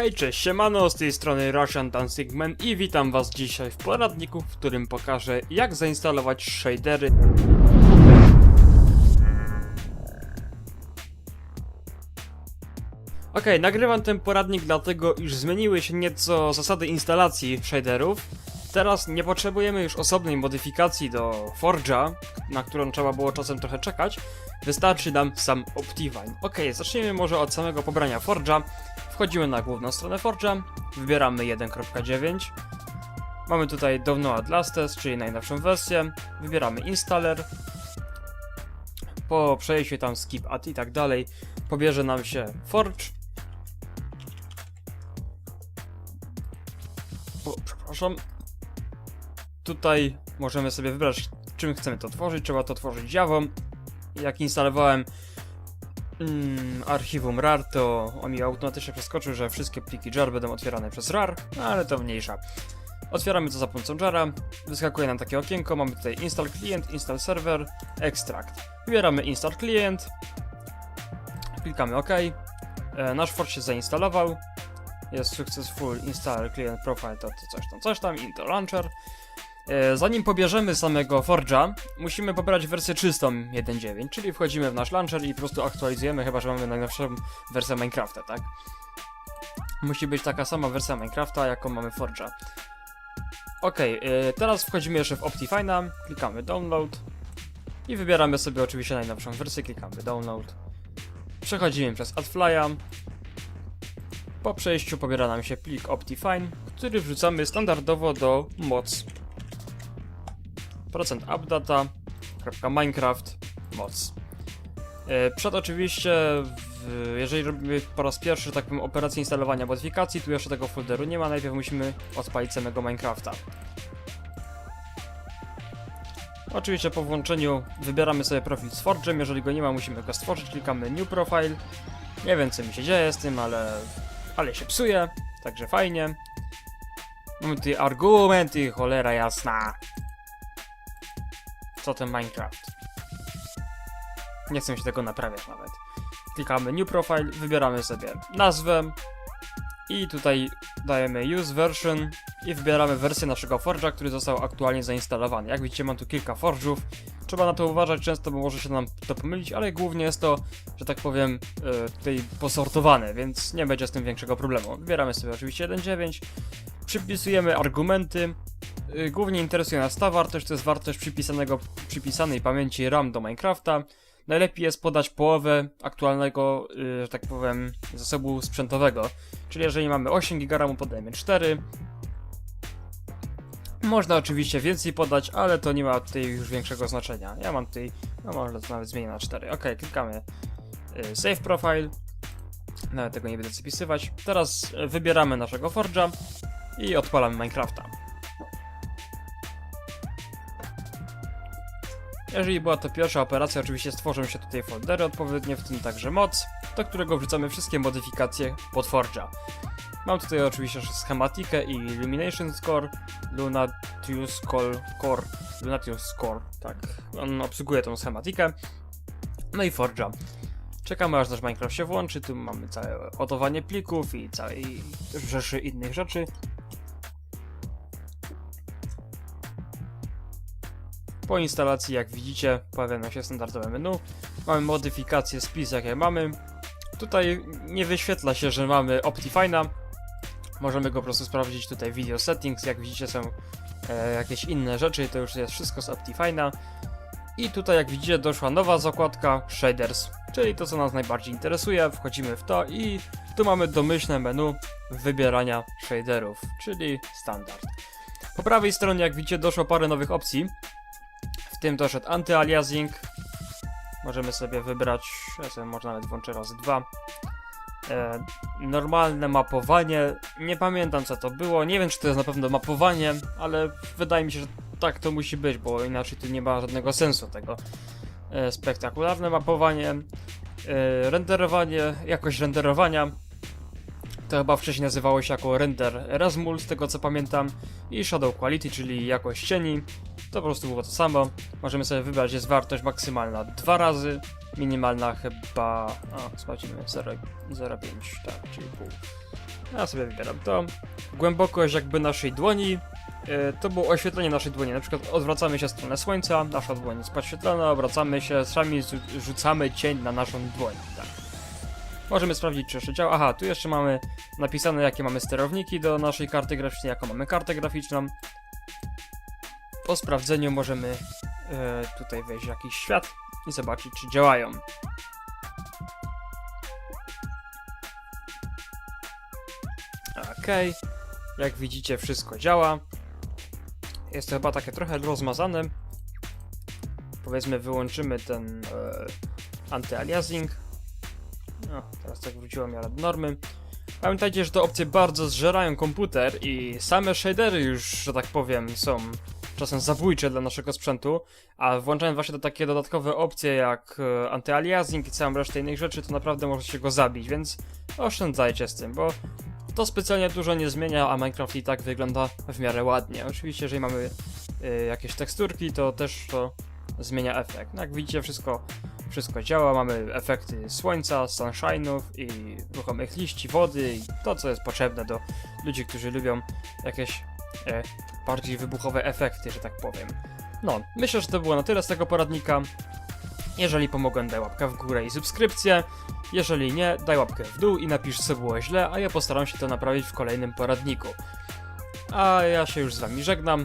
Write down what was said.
Hej, cześć, siemano, z tej strony Russian Dancing Man i witam was dzisiaj w poradniku, w którym pokażę jak zainstalować shadery. Okej, nagrywam ten poradnik dlatego, iż zmieniły się nieco zasady instalacji shaderów. Teraz nie potrzebujemy już osobnej modyfikacji do Forge'a, na którą trzeba było czasem trochę czekać. Wystarczy nam sam Optifine. Okej, zacznijmy może od samego pobrania Forge'a. Wchodzimy na główną stronę Forge'a, wybieramy 1.9. Mamy tutaj Download Lastes, czyli najnowszą wersję. Wybieramy Installer. Po przejściu tam skip at i tak dalej, pobierze nam się Forge. O, przepraszam. Tutaj możemy sobie wybrać, czym chcemy to tworzyć. Trzeba to tworzyć Java. Jak instalowałem mm, archiwum RAR, to on mi automatycznie przeskoczył, że wszystkie pliki jar będą otwierane przez RAR, no ale to mniejsza. Otwieramy to za pomocą jara, wyskakuje nam takie okienko, mamy tutaj install client, install server, extract. Wybieramy install client, klikamy OK, e, nasz Forge się zainstalował, jest successful install client profile, to, to coś tam, coś tam, into launcher. E, Zanim pobierzemy samego Forge'a, musimy pobrać wersję czystą 1.9, czyli wchodzimy w nasz launcher i po prostu aktualizujemy, chyba że mamy najnowszą wersję Minecrafta, tak? Musi być taka sama wersja Minecrafta, jaką mamy Forge'a. Ok, teraz wchodzimy jeszcze w Optifine'a, klikamy download i wybieramy sobie oczywiście najnowszą wersję, klikamy download. Przechodzimy przez AdFly'a. Po przejściu pobiera nam się plik Optifine, który wrzucamy standardowo do moc procent updata.minecraft moc. E, Przed oczywiście, w, jeżeli robimy po raz pierwszy, tak powiem, operację instalowania modyfikacji, tu jeszcze tego folderu nie ma, najpierw musimy odpalić samego Minecrafta. Oczywiście po włączeniu wybieramy sobie profil z Forge'em, jeżeli go nie ma, musimy go stworzyć, klikamy New Profile. Nie wiem co mi się dzieje z tym, ale, ale się psuje, także fajnie. Mamy tutaj argumenty, cholera jasna. Co ten Minecraft? Nie chcę się tego naprawiać nawet. Klikamy New Profile, wybieramy sobie nazwę i tutaj dajemy Use Version i wybieramy wersję naszego Forge'a, który został aktualnie zainstalowany. Jak widzicie mam tu kilka Forge'ów. Trzeba na to uważać często, bo może się nam to pomylić, ale głównie jest to, że tak powiem, e, tutaj posortowane, więc nie będzie z tym większego problemu. Wybieramy sobie oczywiście 1.9, przypisujemy argumenty, Głównie interesuje nas ta wartość, to jest wartość przypisanego, przypisanej pamięci RAM do Minecrafta. Najlepiej jest podać połowę aktualnego, y, że tak powiem, zasobu sprzętowego. Czyli jeżeli mamy 8 GB, RAMu podajemy 4. Można oczywiście więcej podać, ale to nie ma tutaj już większego znaczenia. Ja mam tutaj, no może to nawet zmienię na 4. Ok, klikamy y, Save Profile. Nawet tego nie będę zapisywać. Teraz y, wybieramy naszego Forge'a i odpalamy Minecrafta. Jeżeli była to pierwsza operacja, oczywiście stworzą się tutaj foldery odpowiednie, w tym także moc, do którego wrzucamy wszystkie modyfikacje pod Forge'a. Mam tutaj oczywiście schematikę i Illumination Score, Lunatius Core, Core, Lunatius Score, tak, on obsługuje tą schematikę, no i Forge'a. Czekamy aż nasz Minecraft się włączy, tu mamy całe ładowanie plików i całej rzeszy innych rzeczy. Po instalacji, jak widzicie, pojawia nam się standardowe menu. Mamy modyfikacje, spis jakie mamy. Tutaj nie wyświetla się, że mamy Optifine'a. Możemy go po prostu sprawdzić tutaj video settings. Jak widzicie są e, jakieś inne rzeczy, to już jest wszystko z Optifine'a. I tutaj jak widzicie doszła nowa zakładka Shaders, czyli to co nas najbardziej interesuje. Wchodzimy w to i tu mamy domyślne menu wybierania shaderów, czyli standard. Po prawej stronie jak widzicie doszło parę nowych opcji. Tym doszedł anty-aliasing. Możemy sobie wybrać, ja sobie może nawet włączę raz dwa. E, normalne mapowanie. Nie pamiętam co to było. Nie wiem czy to jest na pewno mapowanie, ale wydaje mi się, że tak to musi być, bo inaczej tu nie ma żadnego sensu tego. E, spektakularne mapowanie. E, renderowanie, jakość renderowania. To chyba wcześniej nazywało się jako render Rasmul, z tego co pamiętam. I Shadow Quality, czyli jakość cieni. To po prostu było to samo. Możemy sobie wybrać, jest wartość maksymalna dwa razy, minimalna chyba. A, sprawdzimy 0,5, tak, czyli pół. Ja sobie wybieram to. Głębokość jakby naszej dłoni. E, To było oświetlenie naszej dłoni. Na przykład odwracamy się w stronę słońca, nasza dłoń jest podświetlona, obracamy się, sami rzucamy cień na naszą dłoń. Tak. Możemy sprawdzić, czy jeszcze działa. Aha, tu jeszcze mamy napisane, jakie mamy sterowniki do naszej karty graficznej, jaką mamy kartę graficzną. Po sprawdzeniu możemy e, tutaj wejść w jakiś świat i zobaczyć, czy działają. Okej, jak widzicie, wszystko działa. Jest to chyba takie trochę rozmazane. Powiedzmy, wyłączymy ten e, anty-aliasing. Teraz tak wróciło w miarę do normy. Pamiętajcie, że te opcje bardzo zżerają komputer i same shadery już, że tak powiem, są czasem zabójcze dla naszego sprzętu, a włączając właśnie te takie dodatkowe opcje jak e, anty-aliasing i całą resztę innych rzeczy, to naprawdę możecie go zabić, więc oszczędzajcie z tym, bo to specjalnie dużo nie zmienia, a Minecraft i tak wygląda w miarę ładnie. Oczywiście, jeżeli mamy y, jakieś teksturki, to też to zmienia efekt. No, jak widzicie, wszystko, wszystko działa. Mamy efekty słońca, sunshine'ów i ruchomych liści, wody i to, co jest potrzebne do ludzi, którzy lubią jakieś e, bardziej wybuchowe efekty, że tak powiem. No, myślę, że to było na tyle z tego poradnika. Jeżeli pomogłem, daj łapkę w górę i subskrypcję. Jeżeli nie, daj łapkę w dół i napisz co było źle, a ja postaram się to naprawić w kolejnym poradniku. A ja się już z wami żegnam.